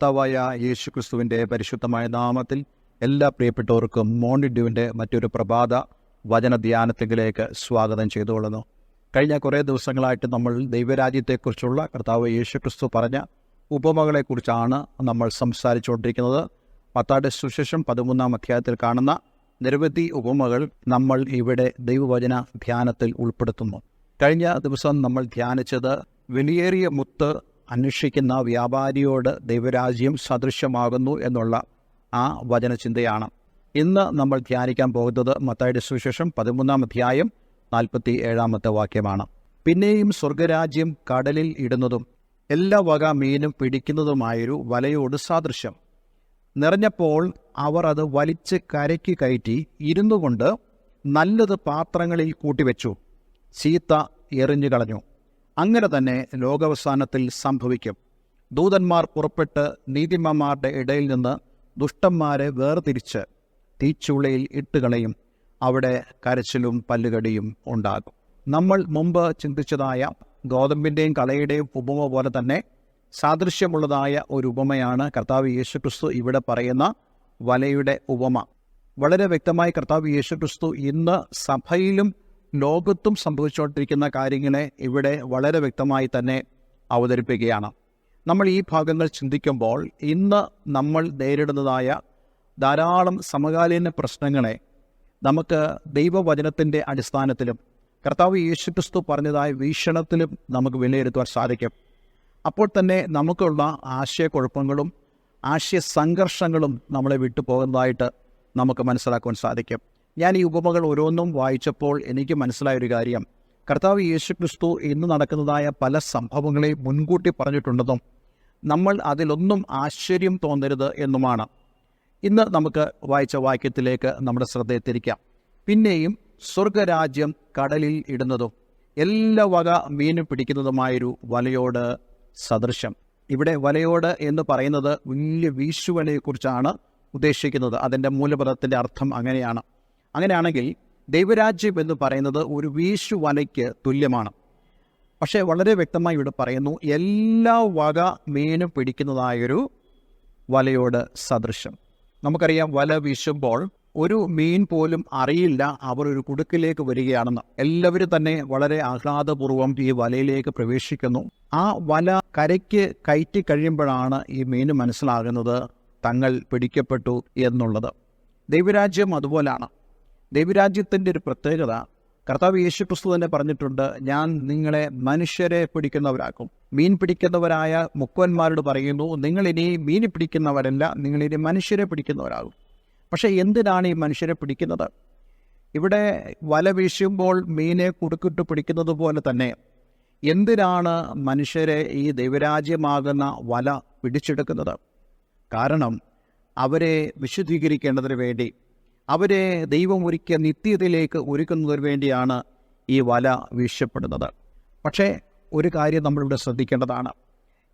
കർത്താവായ യേശു ക്രിസ്തുവിന്റെ പരിശുദ്ധമായ നാമത്തിൽ എല്ലാ പ്രിയപ്പെട്ടവർക്കും മോണിഡ്യുവിന്റെ മറ്റൊരു പ്രഭാത വചന ധ്യാനത്തിലേക്ക് സ്വാഗതം ചെയ്തുകൊള്ളുന്നു. കഴിഞ്ഞ കുറേ ദിവസങ്ങളായിട്ട് നമ്മൾ ദൈവരാജ്യത്തെക്കുറിച്ചുള്ള കർത്താവ് യേശുക്രിസ്തു പറഞ്ഞ ഉപമകളെക്കുറിച്ചാണ് നമ്മൾ സംസാരിച്ചുകൊണ്ടിരിക്കുന്നത്. പത്താട്ട് സുശേഷം പതിമൂന്നാം അധ്യായത്തിൽ കാണുന്ന നിരവധി ഉപമകൾ നമ്മൾ ഇവിടെ ദൈവവചന ധ്യാനത്തിൽ ഉൾപ്പെടുത്തുന്നു. കഴിഞ്ഞ ദിവസം നമ്മൾ ധ്യാനിച്ചത് വിലയേറിയ മുത്ത് അന്വേഷിക്കുന്ന വ്യാപാരിയോട് ദൈവരാജ്യം സദൃശ്യമാകുന്നു എന്നുള്ള ആ വചനചിന്തയാണ്. ഇന്ന് നമ്മൾ ധ്യാനിക്കാൻ പോകുന്നത് മത്തായുടെ സുവിശേഷം പതിമൂന്നാം അധ്യായം നാൽപ്പത്തി ഏഴാമത്തെ വാക്യമാണ്. പിന്നെയും സ്വർഗരാജ്യം കടലിൽ ഇടുന്നതും എല്ലാ വക മീനും പിടിക്കുന്നതുമായൊരു വലയോട് സാദൃശ്യം. നിറഞ്ഞപ്പോൾ അവർ അത് വലിച്ച് കരയ്ക്ക് കയറ്റി ഇരുന്നു കൊണ്ട് നല്ലത് പാത്രങ്ങളിൽ കൂട്ടിവെച്ചു. ചീത്ത എറിഞ്ഞു കളഞ്ഞു അങ്ങനെ തന്നെ ലോകാവസാനത്തിൽ സംഭവിക്കും. ദൂതന്മാർ പുറപ്പെട്ട് നീതിമാന്മാരുടെ ഇടയിൽ നിന്ന് ദുഷ്ടന്മാരെ വേർതിരിച്ച് തീച്ചുളയിൽ ഇട്ടുകളയും അവിടെ കരച്ചിലും പല്ലുകടിയും ഉണ്ടാകും. നമ്മൾ മുമ്പ് ചിന്തിച്ചതായ ഗോതമ്പിന്റെയും കളയുടെയും ഉപമ പോലെ തന്നെ സാദൃശ്യമുള്ളതായ ഒരു ഉപമയാണ് കർത്താവ് യേശുക്രിസ്തു ഇവിടെ പറയുന്ന വലയുടെ ഉപമ. വളരെ വ്യക്തമായി കർത്താവ് യേശുക്രിസ്തു ഇന്ന് സഭയിലും ലോകത്തും സംഭവിച്ചുകൊണ്ടിരിക്കുന്ന കാര്യങ്ങളെ ഇവിടെ വളരെ വ്യക്തമായി തന്നെ അവതരിപ്പിക്കുകയാണ്. നമ്മൾ ഈ ഭാഗങ്ങൾ ചിന്തിക്കുമ്പോൾ ഇന്ന് നമ്മൾ നേരിടുന്നതായ ധാരാളം സമകാലീന പ്രശ്നങ്ങളെ നമുക്ക് ദൈവവചനത്തിന്റെ അടിസ്ഥാനത്തിലും കർത്താവ് യേശുക്രിസ്തു പറഞ്ഞതായ വീക്ഷണത്തിലും നമുക്ക് വിലയിരുത്തുവാൻ സാധിക്കും. അപ്പോൾ തന്നെ നമുക്കുള്ള ആശയക്കുഴപ്പങ്ങളും ആശയ സംഘർഷങ്ങളും നമ്മളെ വിട്ടുപോകുന്നതായിട്ട് നമുക്ക് മനസ്സിലാക്കുവാൻ സാധിക്കും. ഞാൻ ഈ ഉപമകൾ ഓരോന്നും വായിച്ചപ്പോൾ എനിക്ക് മനസ്സിലായൊരു കാര്യം. കർത്താവ് യേശു ക്രിസ്തു ഇന്ന് നടക്കുന്നതായ പല സംഭവങ്ങളെ മുൻകൂട്ടി പറഞ്ഞിട്ടുണ്ടെന്നും നമ്മൾ അതിലൊന്നും ആശ്ചര്യം തോന്നരുത് എന്നുമാണ്. ഇന്ന് നമുക്ക് വായിച്ച വാക്യത്തിലേക്ക് നമ്മുടെ ശ്രദ്ധയെ തിരിക്കാം പിന്നെയും സ്വർഗരാജ്യം കടലിൽ ഇടുന്നതും എല്ലാ വക മീനും പിടിക്കുന്നതുമായൊരു വലയോട് സദൃശം. ഇവിടെ വലയോട് എന്ന് പറയുന്നത് വലിയ വീശുവലയെക്കുറിച്ചാണ് ഉദ്ദേശിക്കുന്നത്. അതിന്റെ മൂലപദത്തിന്റെ അർത്ഥം അങ്ങനെയാണ്. അങ്ങനെയാണെങ്കിൽ ദൈവരാജ്യം എന്ന് പറയുന്നത് ഒരു വീശു വലയ്ക്ക് തുല്യമാണ്. പക്ഷേ വളരെ വ്യക്തമായി ഇവിടെ പറയുന്നു എല്ലാ വക മീനും പിടിക്കുന്നതായൊരു വലയോട് സദൃശം നമുക്കറിയാം വല വീശുമ്പോൾ ഒരു മീൻ പോലും അറിയില്ല അവർ ഒരു കുടുക്കിലേക്ക് വരികയാണെന്ന്. എല്ലാവരും തന്നെ വളരെ ആഹ്ലാദപൂർവം ഈ വലയിലേക്ക് പ്രവേശിക്കുന്നു. ആ വല കരയ്ക്ക് കയറ്റി കഴിയുമ്പോഴാണ് ഈ മീൻ മനസ്സിലാകുന്നത് തങ്ങൾ പിടിക്കപ്പെട്ടു എന്നുള്ളത്. ദൈവരാജ്യം അതുപോലാണ്. ദൈവരാജ്യത്തിന്റെ ഒരു പ്രത്യേകത കർത്താവ് യേശു ക്രിസ്തു തന്നെ പറഞ്ഞിട്ടുണ്ട് ഞാൻ നിങ്ങളെ മനുഷ്യരെ പിടിക്കുന്നവരാക്കും. മീൻ പിടിക്കുന്നവരായ മുക്കുവന്മാരോട് പറയുന്നു നിങ്ങളിനി മീൻ പിടിക്കുന്നവരല്ല നിങ്ങളിനി മനുഷ്യരെ പിടിക്കുന്നവരാകും. പക്ഷേ എന്തിനാണ് ഈ മനുഷ്യരെ പിടിക്കുന്നത്? ഇവിടെ വല വീശുമ്പോൾ മീനെ കുടുക്കിട്ട് പിടിക്കുന്നത് പോലെ തന്നെ എന്തിനാണ് മനുഷ്യരെ ഈ ദൈവരാജ്യമാകുന്ന വല പിടിച്ചെടുക്കുന്നത്? കാരണം അവരെ വിശുദ്ധീകരിക്കേണ്ടതിന് വേണ്ടി അവരെ ദൈവം ഒരുക്കിയ നിത്യതയിലേക്ക് ഒരുക്കുന്നതിന് വേണ്ടിയാണ് ഈ വല വീശപ്പെടുന്നത്. പക്ഷേ ഒരു കാര്യം നമ്മളിവിടെ ശ്രദ്ധിക്കേണ്ടതാണ്.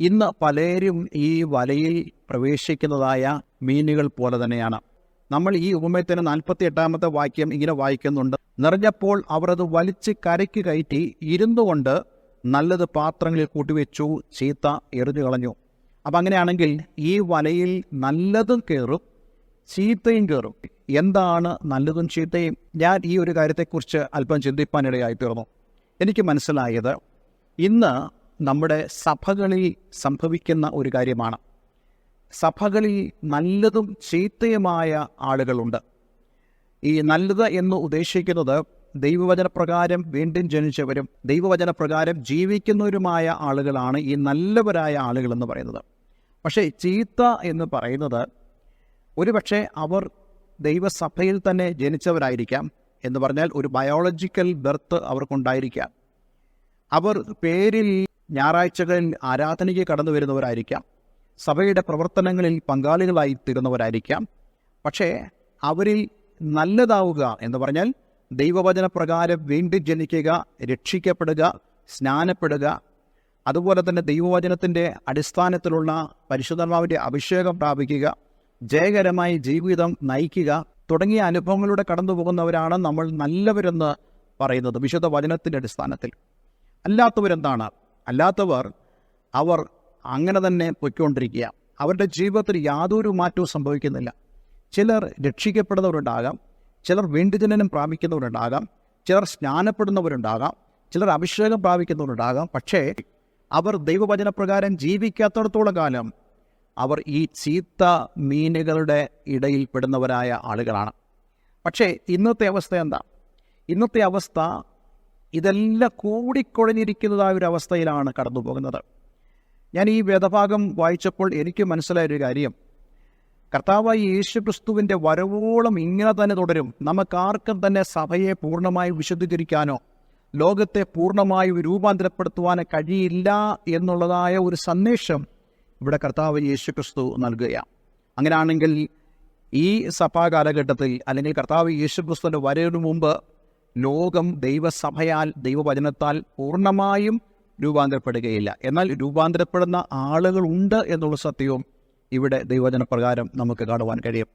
ഇന്ന് പലരും ഈ വലയിൽ പ്രവേശിക്കുന്നതായ മീനുകൾ പോലെ തന്നെയാണ്. നമ്മൾ ഈ ഉപമയത്തിന് നാൽപ്പത്തി എട്ടാമത്തെ വാക്യം ഇങ്ങനെ വായിക്കുന്നുണ്ട്. നിറഞ്ഞപ്പോൾ അവർ അത് വലിച്ച് കരയ്ക്ക് കയറ്റി ഇരുന്നു കൊണ്ട് നല്ലത് പാത്രങ്ങളിൽ കൂട്ടിവെച്ചു ചീത്ത എറിഞ്ഞു കളഞ്ഞു അപ്പം അങ്ങനെയാണെങ്കിൽ ഈ വലയിൽ നല്ലതും കയറും ചീത്തയും കയറും എന്താണ് നല്ലതും ചീത്തയും? ഞാൻ ഈ ഒരു കാര്യത്തെക്കുറിച്ച് അല്പം ചിന്തിപ്പാനിടയായി തീർന്നു എനിക്ക് മനസ്സിലായത് ഇന്ന് നമ്മുടെ സഭകളിൽ സംഭവിക്കുന്ന ഒരു കാര്യമാണ്. സഭകളിൽ നല്ലതും ചീത്തയുമായ ആളുകളുണ്ട്. ഈ നല്ലത് എന്ന് ഉദ്ദേശിക്കുന്നത് ദൈവവചനപ്രകാരം വീണ്ടും ജനിച്ചവരും ദൈവവചനപ്രകാരം ജീവിക്കുന്നവരുമായ ആളുകളാണ് ഈ നല്ലവരായ ആളുകൾ എന്ന് പറയുന്നത്. പക്ഷേ ചീത്ത എന്ന് പറയുന്നത് ഒരുപക്ഷെ അവർ ദൈവസഭയിൽ തന്നെ ജനിച്ചവരായിരിക്കാം എന്ന് പറഞ്ഞാൽ ഒരു ബയോളജിക്കൽ ബർത്ത് അവർക്കുണ്ടായിരിക്കാം. അവർ പേരിൽ ഞായറാഴ്ചകളിൽ ആരാധനയ്ക്ക് കടന്നു വരുന്നവരായിരിക്കാം. സഭയുടെ പ്രവർത്തനങ്ങളിൽ പങ്കാളികളായി തീരുന്നവരായിരിക്കാം. പക്ഷേ അവരിൽ നല്ലതാവുക എന്ന് പറഞ്ഞാൽ ദൈവവചന പ്രകാരം വീണ്ടും ജനിക്കുക രക്ഷിക്കപ്പെടുക സ്നാനപ്പെടുക. അതുപോലെ തന്നെ ദൈവവചനത്തിന്റെ അടിസ്ഥാനത്തിലുള്ള പരിശുദ്ധമാവിന്റെ അഭിഷേകം പ്രാപിക്കുക. ജയകരമായി ജീവിതം നയിക്കുക തുടങ്ങിയ അനുഭവങ്ങളിലൂടെ കടന്നു പോകുന്നവരാണ് നമ്മൾ നല്ലവരെന്ന് പറയുന്നത് വിശുദ്ധ വചനത്തിന്റെ അടിസ്ഥാനത്തിൽ. അല്ലാത്തവരെന്താണ്? അല്ലാത്തവർ അവർ അങ്ങനെ തന്നെ പൊയ്ക്കൊണ്ടിരിക്കുക. അവരുടെ ജീവിതത്തിൽ യാതൊരു മാറ്റവും സംഭവിക്കുന്നില്ല. ചിലർ രക്ഷിക്കപ്പെടുന്നവരുണ്ടാകാം ചിലർ വീണ്ടുജനനം പ്രാപിക്കുന്നവരുണ്ടാകാം ചിലർ സ്നാനപ്പെടുന്നവരുണ്ടാകാം ചിലർ അഭിഷേകം പ്രാപിക്കുന്നവരുണ്ടാകാം. പക്ഷേ അവർ ദൈവവചനപ്രകാരം ജീവിക്കാത്തടത്തോളം കാലം അവർ ഈ ചീത്ത മീനുകളുടെ ഇടയിൽ പെടുന്നവരായ ആളുകളാണ്. പക്ഷേ ഇന്നത്തെ അവസ്ഥ എന്താ? ഇന്നത്തെ അവസ്ഥ ഇതെല്ലാം കൂടിക്കൊഴിഞ്ഞിരിക്കുന്നതായ ഒരു അവസ്ഥയിലാണ് കടന്നു പോകുന്നത് ഞാൻ ഈ വേദഭാഗം വായിച്ചപ്പോൾ എനിക്ക് മനസ്സിലായൊരു കാര്യം. കർത്താവായ യേശു ക്രിസ്തുവിന്റെ വരവോളം ഇങ്ങനെ തന്നെ തുടരും. നമുക്കാർക്കും തന്നെ സഭയെ പൂർണമായി വിശുദ്ധീകരിക്കാനോ ലോകത്തെ പൂർണമായി രൂപാന്തരപ്പെടുത്തുവാനോ കഴിയില്ല എന്നുള്ളതായ ഒരു സന്ദേശം ഇവിടെ കർത്താവ് യേശു ക്രിസ്തു നൽകുകയാണ്. അങ്ങനെയാണെങ്കിൽ ഈ സഭാ കാലഘട്ടത്തിൽ അല്ലെങ്കിൽ കർത്താവ് യേശു ക്രിസ്തുവിന്റെ വരവിന് മുമ്പ് ലോകം ദൈവസഭയാൽ ദൈവവചനത്താൽ പൂർണമായും രൂപാന്തരപ്പെടുകയില്ല. എന്നാൽ രൂപാന്തരപ്പെടുന്ന ആളുകളുണ്ട് എന്നുള്ള സത്യവും ഇവിടെ ദൈവവചന പ്രകാരം നമുക്ക് കാണുവാൻ കഴിയും.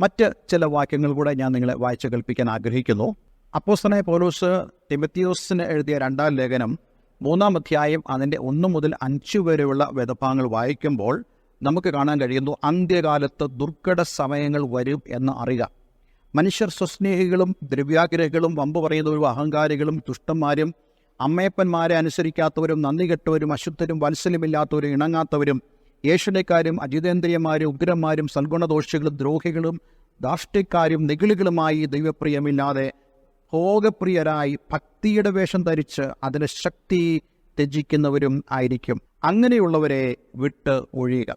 മറ്റ് ചില വാക്യങ്ങൾ കൂടെ ഞാൻ നിങ്ങളെ വായിച്ചു കൽപ്പിക്കാൻ ആഗ്രഹിക്കുന്നു. അപ്പോസ്തനായ പൗലോസ് തിമത്തിയോസിന് എഴുതിയ രണ്ടാം ലേഖനം മൂന്നാം അധ്യായം അതിന്റെ ഒന്ന് മുതൽ അഞ്ച് വരെയുള്ള വേദഭാഗങ്ങൾ വായിക്കുമ്പോൾ നമുക്ക് കാണാൻ കഴിയുന്നു അന്ത്യകാലത്ത് ദുർഘട സമയങ്ങൾ വരും എന്ന് അറിയുക. മനുഷ്യർ സ്വസ്നേഹികളും ദ്രവ്യാഗ്രഹികളും വമ്പ് പറയുന്നവരും അഹങ്കാരികളും ദുഷ്ടന്മാരും അമ്മയപ്പന്മാരെ അനുസരിക്കാത്തവരും നന്ദി കെട്ടവരും അശുദ്ധരും വത്സല്യമില്ലാത്തവരും ഇണങ്ങാത്തവരും ഏഷ്യക്കാരും അജിതേന്ദ്രിയന്മാരും ഉഗ്രന്മാരും സൽഗുണദോഷികളും ദ്രോഹികളും ദാഷ്ട്യക്കാരും നെകിളികളുമായി ദൈവപ്രിയമില്ലാതെ ഭോഗപ്രിയരായി ഭക്തിയുടെ വേഷം ധരിച്ച് അതിന് ശക്തി ത്യജിക്കുന്നവരും ആയിരിക്കും. അങ്ങനെയുള്ളവരെ വിട്ട് ഒഴിയുക.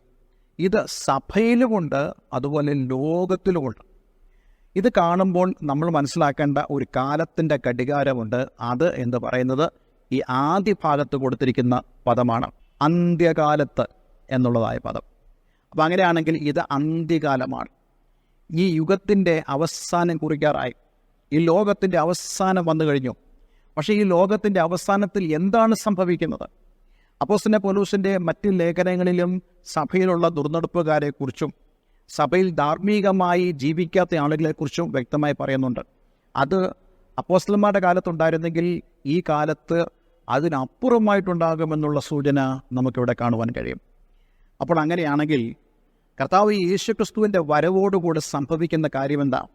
ഇത് സഭയിലുമുണ്ട് അതുപോലെ ലോകത്തിലുമുണ്ട്. ഇത് കാണുമ്പോൾ നമ്മൾ മനസ്സിലാക്കേണ്ട ഒരു കാലത്തിന്റെ ഘടികാരമുണ്ട്. അത് എന്ന് പറയുന്നത് ഈ ആദ്യ ഭാഗത്ത് കൊടുത്തിരിക്കുന്ന പദമാണ് അന്ത്യകാലത്ത് എന്നുള്ളതായ പദം. അപ്പം അങ്ങനെയാണെങ്കിൽ ഇത് അന്ത്യകാലമാണ്. ഈ യുഗത്തിന്റെ അവസാനം കുറിക്കാറായി. ഈ ലോകത്തിന്റെ അവസാനം വന്നു കഴിഞ്ഞു. പക്ഷേ ഈ ലോകത്തിന്റെ അവസാനത്തിൽ എന്താണ് സംഭവിക്കുന്നത്? അപ്പോസ്തല പോലൂസിന്റെ മറ്റ് ലേഖനങ്ങളിലും സഭയിലുള്ള ദുർനടപ്പുകാരെക്കുറിച്ചും സഭയിൽ ധാർമ്മികമായി ജീവിക്കാത്ത ആളുകളെക്കുറിച്ചും വ്യക്തമായി പറയുന്നുണ്ട്. അത് അപ്പോസ്തലന്മാരുടെ കാലത്തുണ്ടായിരുന്നെങ്കിൽ ഈ കാലത്ത് അതിനപ്പുറമായിട്ടുണ്ടാകുമെന്നുള്ള സൂചന നമുക്കിവിടെ കാണുവാൻ കഴിയും. അപ്പോൾ അങ്ങനെയാണെങ്കിൽ കർത്താവ് യേശുക്രിസ്തുവിന്റെ വരവോടുകൂടെ സംഭവിക്കുന്ന കാര്യമെന്താ?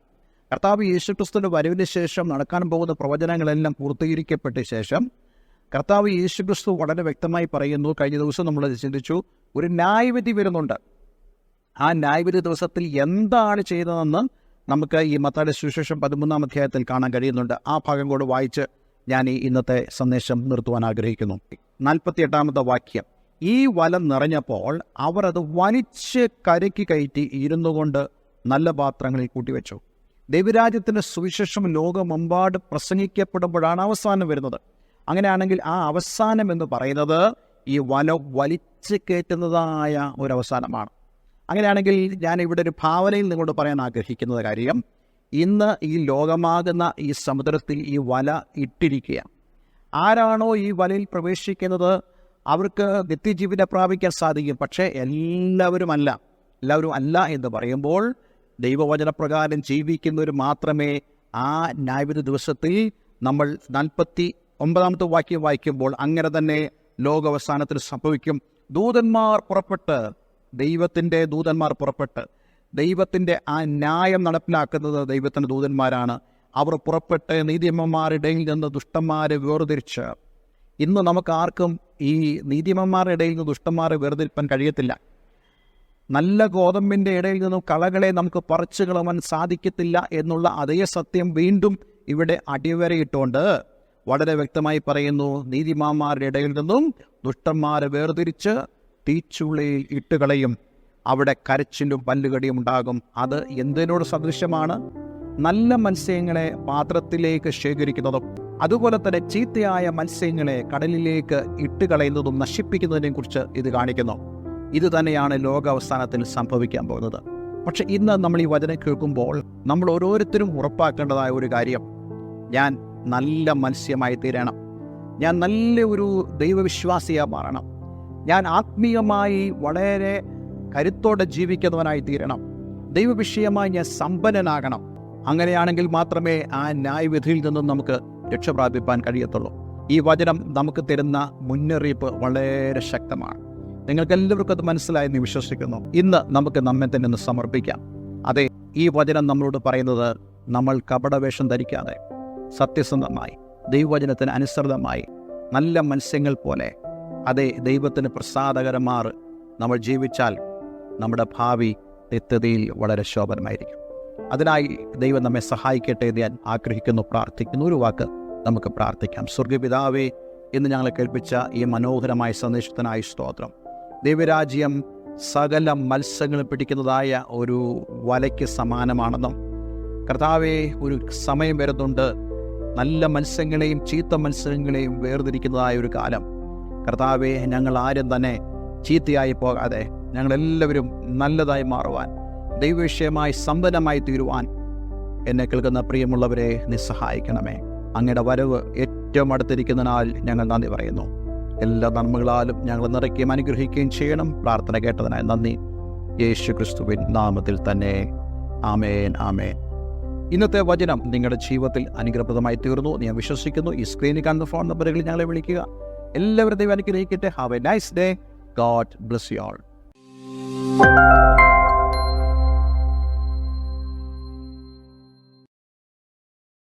കർത്താവ് യേശുക്രിസ്തുവിന്റെ വരവിന് ശേഷം നടക്കാൻ പോകുന്ന പ്രവചനങ്ങളെല്ലാം പൂർത്തീകരിക്കപ്പെട്ട ശേഷം കർത്താവ് യേശുക്രിസ്തു വളരെ വ്യക്തമായി പറയുന്നു കഴിഞ്ഞ ദിവസം നമ്മൾ ചിന്തിച്ചു ഒരു ന്യായവിധി വരുന്നുണ്ട്. ആ ന്യായവിധി ദിവസത്തിൽ എന്താണ് ചെയ്തതെന്ന് നമുക്ക് ഈ മത്താടെ സുവിശേഷം പതിമൂന്നാം അധ്യായത്തിൽ കാണാൻ കഴിയുന്നുണ്ട്. ആ ഭാഗം കൂടെ വായിച്ച് ഞാൻ ഈ ഇന്നത്തെ സന്ദേശം നിർത്തുവാൻ ആഗ്രഹിക്കുന്നു. നാൽപ്പത്തി എട്ടാമത്തെ വാക്യം. ഈ വലം നിറഞ്ഞപ്പോൾ അവർ അത് വലിച്ച് കരയ്ക്ക് കയറ്റി ഇരുന്നു കൊണ്ട് നല്ല പാത്രങ്ങളിൽ കൂട്ടിവെച്ചു. ദൈവരാജ്യത്തിന്റെ സുവിശേഷം ലോകമെമ്പാട് പ്രസംഗിക്കപ്പെടുമ്പോഴാണ് അവസാനം വരുന്നത്. അങ്ങനെയാണെങ്കിൽ ആ അവസാനം എന്ന് പറയുന്നത് ഈ വല വലിച്ചു കയറ്റുന്നതായ ഒരു അവസാനമാണ് അങ്ങനെയാണെങ്കിൽ ഞാൻ ഇവിടെ ഒരു ഭാവനയിൽ നിങ്ങളോട് പറയാൻ ആഗ്രഹിക്കുന്നത് കാര്യം ഇന്ന് ഈ ലോകമാകുന്ന ഈ സമുദ്രത്തിൽ ഈ വല ഇട്ടിരിക്കുക ആരാണോ ഈ വലയിൽ പ്രവേശിക്കുന്നത്? അവർക്ക് നിത്യജീവിതം പ്രാപിക്കാൻ സാധിക്കും. പക്ഷേ എല്ലാവരും അല്ല എല്ലാവരും അല്ല എന്ന് പറയുമ്പോൾ ദൈവവചനപ്രകാരം ജീവിക്കുന്നവർ മാത്രമേ ആ ന്യായവിധി ദിവസത്തിൽ നമ്മൾ നാൽപ്പത്തി ഒമ്പതാമത്തെ വാക്യം വായിക്കുമ്പോൾ അങ്ങനെ തന്നെ ലോകാവസാനത്തിൽ സംഭവിക്കും. ദൂതന്മാർ പുറപ്പെട്ട് ദൈവത്തിന്റെ ദൂതന്മാർ പുറപ്പെട്ട്. ദൈവത്തിന്റെ ആ ന്യായം നടപ്പിലാക്കുന്നത് ദൈവത്തിന്റെ ദൂതന്മാരാണ്. അവർ പുറപ്പെട്ട് നീതിയമ്മമാരുടെ നിന്ന് ദുഷ്ടന്മാരെ വേർതിരിച്ച്. ഇന്ന് നമുക്ക് ആർക്കും ഈ നീതിയമ്മമാരുടെ ഇടയിൽ നിന്ന് ദുഷ്ടന്മാരെ വേർതിരിപ്പാൻ കഴിയത്തില്ല. നല്ല ഗോതമ്പിന്റെ ഇടയിൽ നിന്നും കളകളെ നമുക്ക് പറിച്ചു കളവാൻ സാധിക്കത്തില്ല എന്നുള്ള അതേ സത്യം വീണ്ടും ഇവിടെ അടിവരയിട്ടുകൊണ്ട് വളരെ വ്യക്തമായി പറയുന്നു നീതിമാന്മാരുടെ ഇടയിൽ നിന്നും ദുഷ്ടന്മാരെ വേർതിരിച്ച് തീച്ചുള്ളിയിൽ ഇട്ടുകളയും അവിടെ കരച്ചിലും പല്ലുകടിയും ഉണ്ടാകും. അത് എന്തിനോട് സദൃശ്യമാണ്? നല്ല മത്സ്യങ്ങളെ പാത്രത്തിലേക്ക് ശേഖരിക്കുന്നതും അതുപോലെ തന്നെ ചീത്തയായ മത്സ്യങ്ങളെ കടലിലേക്ക് ഇട്ടുകളയുന്നതും നശിപ്പിക്കുന്നതിനെ കുറിച്ച് ഇത് കാണിക്കുന്നു. ഇത് തന്നെയാണ് ലോകാവസാനത്തിൽ സംഭവിക്കാൻ പോകുന്നത്. പക്ഷെ ഇന്ന് നമ്മൾ ഈ വചനം കേൾക്കുമ്പോൾ നമ്മൾ ഓരോരുത്തരും ഉറപ്പാക്കേണ്ടതായ ഒരു കാര്യം ഞാൻ നല്ല മത്സ്യമായി തീരണം. ഞാൻ നല്ല ഒരു ദൈവവിശ്വാസിയായി മാറണം. ഞാൻ ആത്മീയമായി വളരെ കരുത്തോടെ ജീവിക്കുന്നവനായി തീരണം. ദൈവവിഷയമായി ഞാൻ സമ്പന്നനാകണം. അങ്ങനെയാണെങ്കിൽ മാത്രമേ ആ ന്യായവിധിയിൽ നിന്നും നമുക്ക് രക്ഷപ്രാപിപ്പാൻ കഴിയത്തുള്ളൂ. ഈ വചനം നമുക്ക് തരുന്ന മുന്നറിയിപ്പ് വളരെ ശക്തമാണ്. നിങ്ങൾക്ക് എല്ലാവർക്കും അത് മനസ്സിലായെന്ന് വിശ്വസിക്കുന്നു. ഇന്ന് നമുക്ക് നമ്മെ തന്നെ ഒന്ന് സമർപ്പിക്കാം. അതെ ഈ വചനം നമ്മളോട് പറയുന്നത് നമ്മൾ കപടവേഷം ധരിക്കാതെ സത്യസന്ധമായി ദൈവവചനത്തിന് അനുസൃതമായി നല്ല മത്സ്യങ്ങൾ പോലെ അതെ ദൈവത്തിന് പ്രസാദകരമാർ നമ്മൾ ജീവിച്ചാൽ നമ്മുടെ ഭാവി നിത്യതയിൽ വളരെ ശോഭനമായിരിക്കും. അതിനായി ദൈവം നമ്മെ സഹായിക്കട്ടെ എന്ന് ഞാൻ ആഗ്രഹിക്കുന്നു പ്രാർത്ഥിക്കുന്നു. ഒരു വാക്ക് നമുക്ക് പ്രാർത്ഥിക്കാം. സ്വർഗപിതാവേ ഇന്ന് ഞങ്ങളെ കേൾപ്പിച്ച ഈ മനോഹരമായ സന്ദേശത്തിനായി സ്തോത്രം. ദൈവരാജ്യം സകല മത്സ്യങ്ങൾ പിടിക്കുന്നതായ ഒരു വലയ്ക്ക് സമാനമാണെന്നും കർത്താവെ ഒരു സമയം വരുന്നുണ്ട്. നല്ല മത്സ്യങ്ങളെയും ചീത്ത മത്സ്യങ്ങളെയും വേർതിരിക്കുന്നതായ ഒരു കാലം. കർത്താവെ ഞങ്ങൾ ആരും തന്നെ ചീത്തയായി പോകാതെ ഞങ്ങളെല്ലാവരും നല്ലതായി മാറുവാൻ ദൈവവിഷയമായി സമ്പന്നമായി തീരുവാൻ എന്നെ കേൾക്കുന്ന പ്രിയമുള്ളവരെ നിസ്സഹായിക്കണമേ സഹായിക്കണമേ. അങ്ങയുടെ വരവ് ഏറ്റവും അടുത്തിരിക്കുന്നതിനാൽ ഞങ്ങൾ നന്ദി പറയുന്നു. എല്ലാ നന്മകളാലും ഞങ്ങൾ നിറയ്ക്കുകയും അനുഗ്രഹിക്കുകയും ചെയ്യണം. പ്രാർത്ഥന കേട്ടതിനായി നന്ദി. യേശു ക്രിസ്തുവിൻ നാമത്തിൽ തന്നെ. ആമേൻ ആമേൻ. ഇന്നത്തെ വചനം നിങ്ങളുടെ ജീവിതത്തിൽ അനുഗ്രഹപ്രദമായി തീർന്നു ഞാൻ വിശ്വസിക്കുന്നു. ഈ സ്ക്രീനിൽ കാണുന്ന ഫോൺ നമ്പറുകളിൽ ഞങ്ങളെ വിളിക്കുക. എല്ലാവരും ദൈവം അനുഗ്രഹിക്കട്ടെ. Have a nice day God bless you all